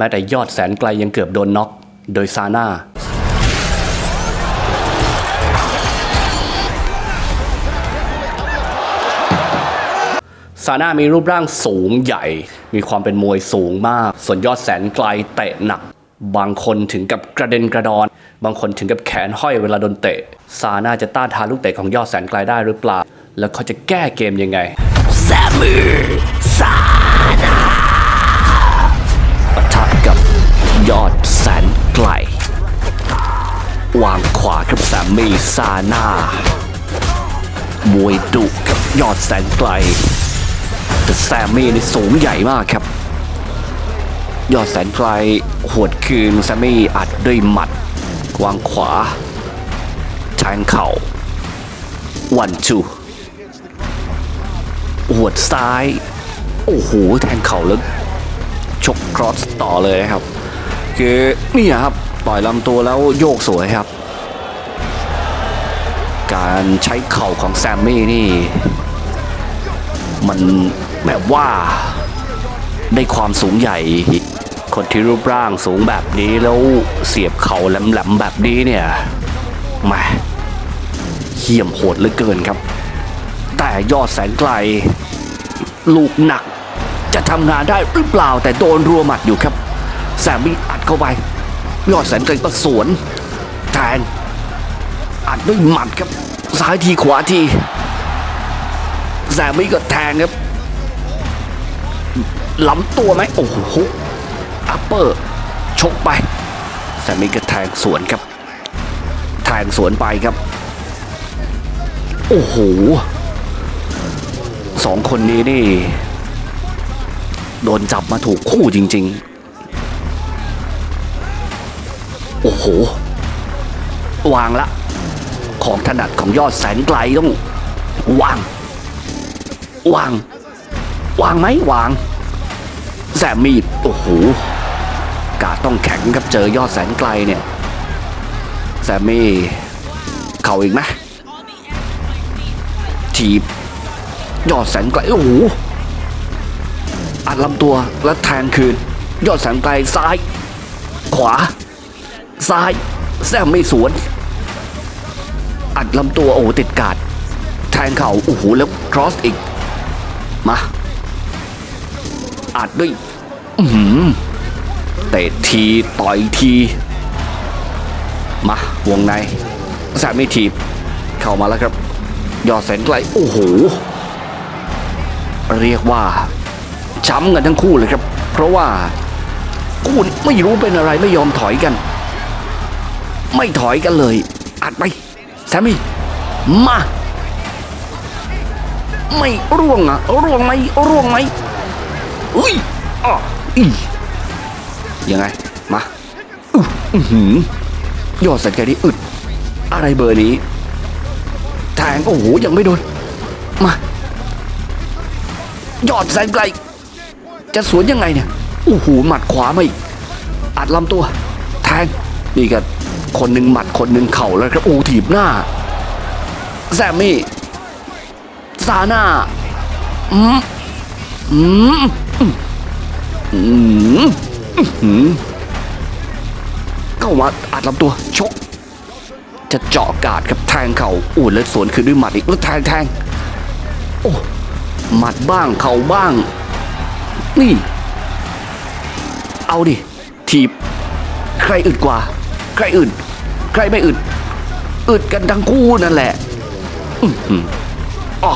แม้แต่ยอดแสนไกลยังเกือบโดนน็อกโดยซาน่าซาน่ามีรูปร่างสูงใหญ่ มีความเป็นมวยสูงมาก ส่วนยอดแสนไกลเตะหนัก บางคนถึงกับกระเด็นกระดอน บางคนถึงกับแขนห้อยเวลาโดนเตะ ซาน่าจะต้านทานลูกเตะของยอดแสนไกลได้หรือเปล่า แล้วเขาจะแก้เกมยังไงแซมมี่ซ่า ยอดแสนไกล วางขวาครับแซมมี่ซาน่ามวยดุกับยอดแสนไกล แต่แซมมี่นี่สูงใหญ่มากครับ ยอดแสนไกลหวดคืนแซมมี่อัดด้วยหมัด วางขวาแทงเข่าวันจูหวดซ้าย โอ้โห แทงเข่าแล้วชกครอสต่อเลยครับ คือเนี่ครับต่อยลำตัวแล้วโยกสวยครับ การใช้เข่าของแซมมี่นี่ มันแบบว่าได้ความสูงใหญ่ คนที่รูปร่างสูงแบบนี้แล้วเสียบเข่าแหลมๆแบบนี้เนี่ยมาเหี้ยมโหดเหลือเกินครับ แต่ยอดแสนไกล ลูกหนักจะทำงานได้หรือเปล่าแต่โดนรัวหมัดอยู่ครับ แซมมี่อัดเข้าไปยอดแสนไกลก็สวนแทงอัดด้วยหมัดครับซ้ายทีขวาทีแซมมี่ก็แทงครับล้ำตัวไหมโอ้โหอัปเปอร์ชกไปแซมมี่ก็แทงสวนครับ แทงสวนไปครับ โอ้โหสองคนนี้นี่ โดนจับมาถูกคู่จริง ๆ โอ้โห วางละ ของถนัดของยอดแสนไกลต้อง วาง วาง วางไหมวางแซมมี่โอ้โหกาต้องแข็งครับเจอยอดแสนไกลเนี่ยแซมมี่เข่าอีกไหมทีบยอดแสนไกลโอ้โหอัดลำตัวแล้วแทงคืน ยอดแสนไกลซ้าย ขวา ซ้าย แซมไม่สวน อัดลำตัวโอ้โหติดกาด แทงเข่าโอ้โหแล้วครอสอีก มา อัดด้วยอื้อหือเตะทีต่อยที มาวงในแซมไม่ทีบ เข้ามาแล้วครับ ยอดแสนไกล โอ้โห เรียกว่าช้ำกันทั้งคู่เลยครับ เพราะว่าคู่ไม่รู้เป็นอะไรไม่ยอมถอยกัน ไม่ถอยกันเลย อัดไปแซมมี่มา ไม่ร่วงอะ ร่วงไหมร่วงไหมอุ้ยอะอียังไง มาอื้อือหือยอดสันแกนี่อึด อะไรเบอร์นี้แทงโอ้โหยังไม่โดน มา ยอดแสนไกล จะสวนยังไงเนี่ยโอ้โหหมัดขวามาอีกอัดลำตัว แทงนี่ก็ คนหนึ่งหมัดคนหนึ่งเข่าแล้วครับอ้ถีบหน้าแซมมี่ซาน่าอืมอืมอืมอืมเข้ามาอัดลำตัวชก จะเจาะกาดกับแทงเข่าโอ้แล้วสวนคืนด้วยหมัดอีกแล้วแทงแทงโอ้หมัดบ้างเข่าบ้าง นี่ เอาดิ ทีบ ใครอึดกว่า ใครอึดใครไม่อึดอึดกันทั้งคู่นั่นแหละอ๋อ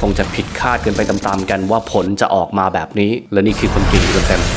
คงจะผิดคาดกันไปตามๆกันว่าผลจะออกมาแบบนี้ และนี่คือคนเก่งเต็มๆ